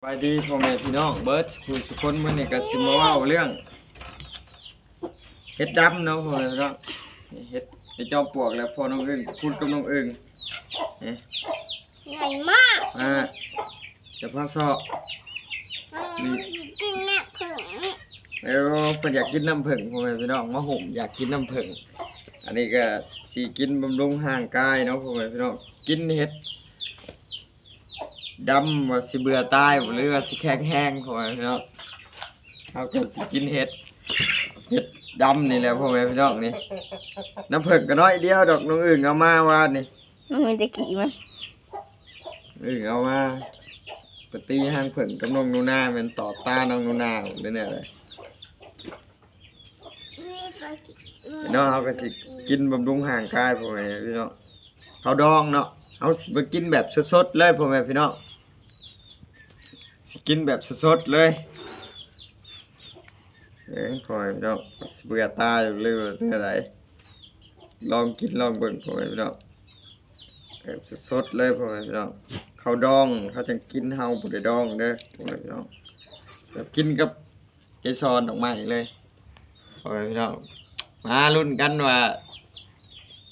สวัสดีพ่อแม่พี่น้องเบิร์ดคุยสุคนมื่อนี้ก็สิมาเว้าเรื่องเฮ็ดดำเนาะพ่อแม่พี่น้องนี่เฮ็ดไอ้จอมปลวกแล้วพ่อน้องอึ้งพูดกับน้องอึ้งนี่ใหญ่มากอ่าจะพ่อซอกอืมกินแม่ผึ่งแล้วเพิ่นอยากกินน้ำผึ้งพ่อแม่พี่น้องมาห่มอยากกินน้ำผึ้งอันนี้ก็สิกินบำรุงร่างกายเนาะพ่อแม่พี่น้องกินเฮ็ด ดำว่าสิเบื่อตายบ่หรือว่าสิแข็งแห้งพ่อแม่พี่น้องเฮาก็สิกินเฮ็ดเห็ดดำนี่แหละพ่อแม่พี่น้องนี่น้ำเผิกก็น้อยเดียวดอกน้องอื่นเอามาวาดนี่มันมีตะกี้มันอื่นเอามาปตีห้างเผิงกับน้องนูนาเป็นต่อตาน้องนูนาเลยเนี่ยเลยนี่ปลาสิพี่น้องเขาก็สิกินบำรุงห่างกายพ่อแม่พี่น้องเขาดองเนาะเอาสิมากินแบบสดๆเลยพ่อแม่พี่น้อง สิกินแบบสดๆเลยเอ้ยพ่อแม่พี่น้องสิเบื่อตายอยู่เลยว่าเป็นอะไรลองกินลองเบิ่งพ่อแม่พี่น้องแบบสดๆเลยพ่อแม่พี่น้องเขาดองเขาจะกินเฮาบ่ได้ดองเด้อพ่อแม่พี่น้องแบบกินกับเกสรดอกไม้เลยพ่อแม่พี่น้องมาลุ้นกันว่า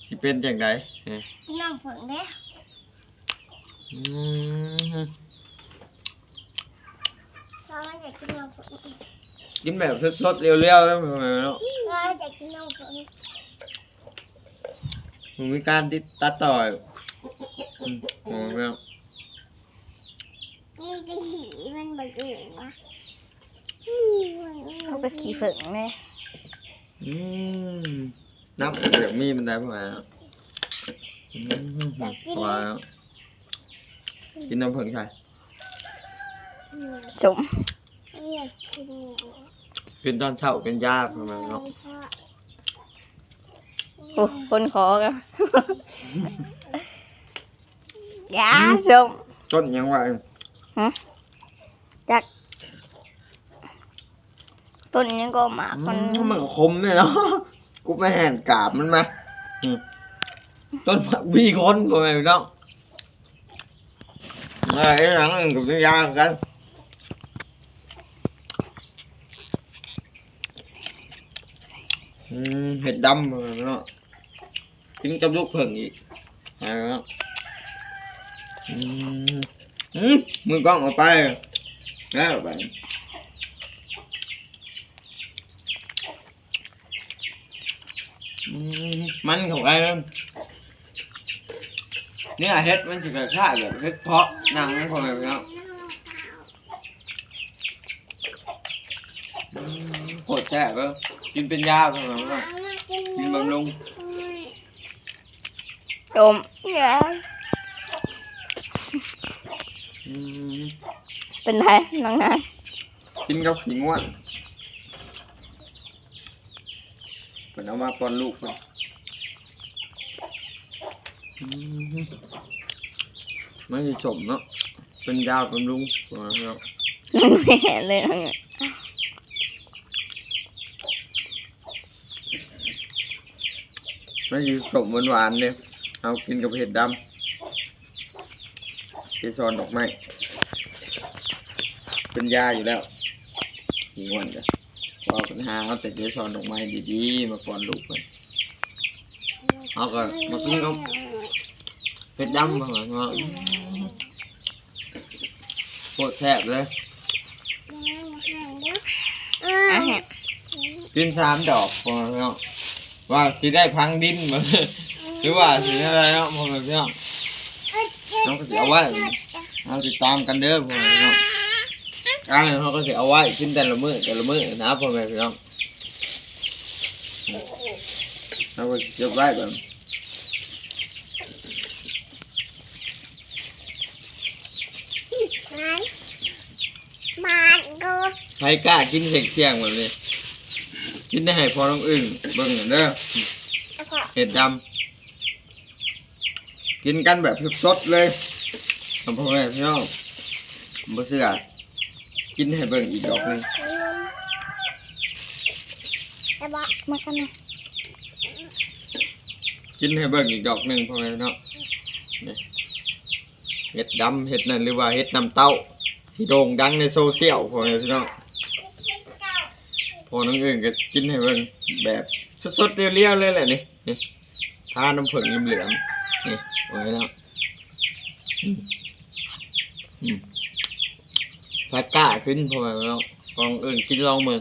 สิเป็นจังไดเอ้ยน้ำผึ่งเด้อื มเราอยากกินน้ำผึ่งกินแบบสดๆเรียวๆแล้วพ่อแม่พี่น้องเราอยากกินน้ำผึ่งมันมีการติดตัดต่ออยู่อืมพ่อแม่พี่น้องนี่ก็หีมันแบบอื่นวะอืมเขาไปขี่เผึ่งเลยอืมน้ำแบบมีมันได้พ่อแม่พี่น้องอืมพอแล้วกินน้ำผึ้งใช่อืม จมอยากกินเนี่ยเป็นตอนเช้าเป็นยาประมาณเนาะโอ้คนขอกันยาจมต้นยังว่าจักต้นนี้ก็หมากมัมันนมันคมเนี่ยเนาะกูไม่แห่นกาบมันมาอืมต้นผักบีคนประมาณเนาะไอ้หลังนึงกับเป็นยากัน อืมเห็ดดำเนาะกินกับลูกเพิ่งอีกอะไรเนาอืมอืมมือกล้องออกไปแล้วไปมันของไรนะเนี่ยเฮ็ดมันจะกระชาแบบเฮ็ดเพาะหนังของอะไรเนาะโคตรแซ่บเลย กินเป็นยาของอะไรเนาะกินบำรุงจมยาอืมเป็นไงน้องนายกินกับขี้ง่วนเป็นเอามาป้อนลูกมันอืมมันจะสมเนาะเป็นยาบำรุงของอะไรเนาะ น้องไม่เห็นเลยน้องเนี่ย มันอยู่สมหวานๆเนี่ยเอากินกับเห็ดดำเกสรดอกไม้เป็นยาอยู่แล้วหิงวันจ้ะพอปัญหาเอาแต่เกสรดอกไม้ดีๆ มาก่อนลูกมันเอาก็มากินกับเห็ดดำมาเนาะโคตรแซ่บเลยอาหารกินสามดอกพอเนาะ ว่าสิได้พังดินมาหรือว่าสิอะไรเนาะพอแบบเนาะน้องก็สิเอาไว้เอาติดตามกันเด้อพ่อแม่พี่น้องการเขาก็สิเอาไว้กินแต่ละมื้อแต่ละมื้อนะพ่อแม่พี่น้องเราก็เก็บไว้แบบมันมันกูใครกล้ากินเสียงเสียงๆแบบนี้ กินได้ให้พอน้องอึ่งเบิ่งเด้อแล้วก็เห็ดดำกินกันแบบสดๆเลยพ่อแม่พี่น้องบ่เชื่อกินให้เบิ่งอีกดอกหนึงแล้วบอกมากันนะกินให้เบิ่งอีกดอกหนึงพ่อแม่พี่น้องนี่เห็ดดำเห็ดนั่นหรือว่าเห็ดน้ำเต้าที่โด่งดังในโซเชียลพ่อแม่พี่น้อง พอน้องอื่นก็กินให้เบิ่งแบบสดๆเรียวๆเลยแหละนี่นี่ทาน้ำผึ้งเหลืองนี่โอ้แล้วอืมอืมถ้ากล้าขึ้นพ่อแม่พี่น้องลองอื่นกินลองมือ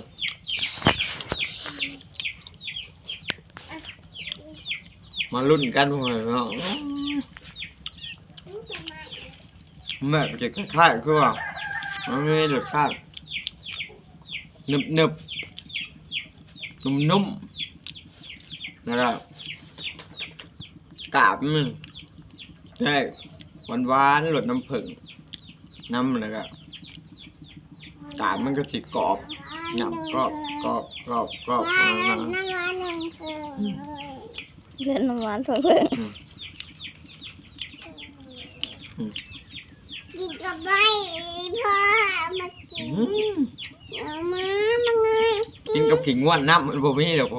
มาลุ้นกันพ่อแม่พี่น้องแม่จะคล้ายๆคือว่ามันไม่ได้รสชาตินึบห นุ่มๆนะครับกาบมันใช่หวานหวานๆหลดน้ำผึ้งน้ำนะครับกาบมันก็สิกรอบหนับกรอบกรอบกรอบกรอบว่ามานั่นนั่นว่าหนึ่งเล่นน้ำหวานเพิ่งเพิ่งอืมอืมกินกับไม่พ่อมากินอืมเอามามันไง กินกับขิงง่วนน้ำมันบ่มีดอก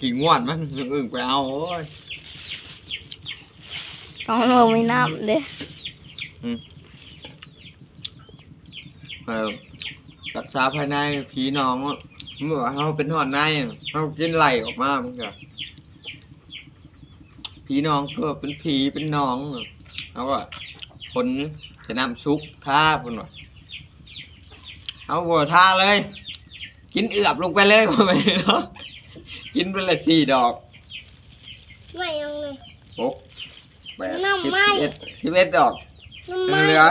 ขิงง่วนมันอึ่งไปเอาโอ้ยน้องโนมีน้ำเด้เออรักษาภายในผีน้องอะเมื่อเขาเป็นหอนในเขากินไหลออกมามันก็ผีน้องก็เป็นผีเป็นน้องเขาก็คนจะนำซุกท่าพุ่นว่ะเอาหัวท่าเลย กินเอือบลงไปเลยพ่อแม่เนาะกินไปเลยสี่ดอกไม่เอาเลย หกแปดน้ำสิบไหม้สิบเอ็ดสิบเอ็ดดอก น้ำมันเหลือ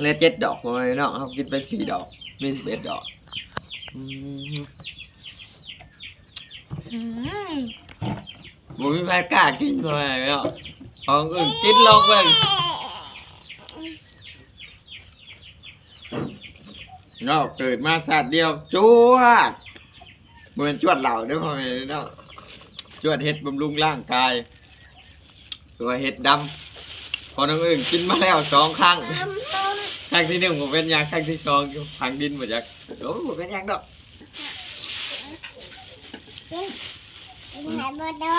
เหลยเจ็ดดอกเลยเนาะเขากินไปสี่ดอกมีสิบเอ็ดดอกอืมอืมบ่มีใครกล้ากินเลยเนาะของอื่นกินลงไป เนาะเกิดมาสัตว์เดียวจวดเหมือนจวดเหล่าเด้อพ่อแม่เนาะจวดเห็ดบำรุงร่างกาย ตัวเห็ดดำพอน้องอื่นกินมาแล้วสองครั้งครั้งที่หนึ่งผมเป็นยังครั้งที่สองอยู่พังดินหมดจากโอ้ผมเป็นยังดอกกินกินไหนบ่ดอ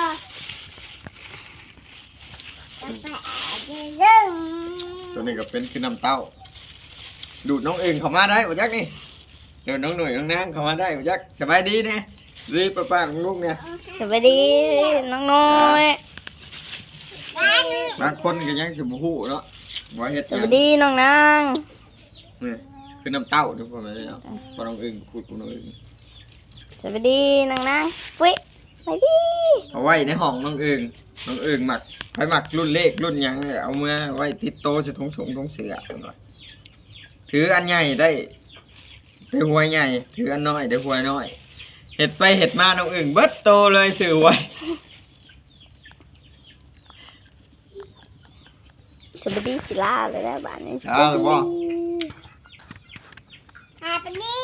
จะไปอาบน้ำเรื่องตัวนี้ก็เป็นคือน้ำเต้า ดูดน้องอื่นเข้ามาได้หมดจักนี่เดี๋ยวน้องหน่วยน้องนางเข้ามาได้หมดจักสบายดีเนี่ยรีบไปป้าของลูกเนี่ยสวัสดีน้องน้อยบางคนก็ยังสิบหูเนาะว่าเฮ็ดสวัสดีน้องนางนี่คือน้ำเต้าทุกคนเลยเนาะพอน้องอื่นขุดน้องอื่นสวัสดีน้องนางปุ้ยไปดิเอาไว้ในห้องน้องอื่นน้องอื่นหมักไปหมักรุ่นเลขรุ่นหยังเนี่ยเอามาไว้ติดโตะจะทงสงทงเสือเอาหน่อย ถืออันใหญ่ได้ได้หวยใหญ่ ถืออันน้อยได้หวยน้อยเห็ดไปเห็ดมาน้องอื่นเบิดโตเลยสื่อไว้สวัสดีศิลาเลยนะบ้านนี้เอาเลยบ่หาตัวนี้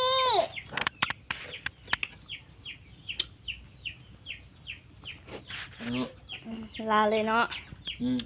ลาเลยเนาะ อืม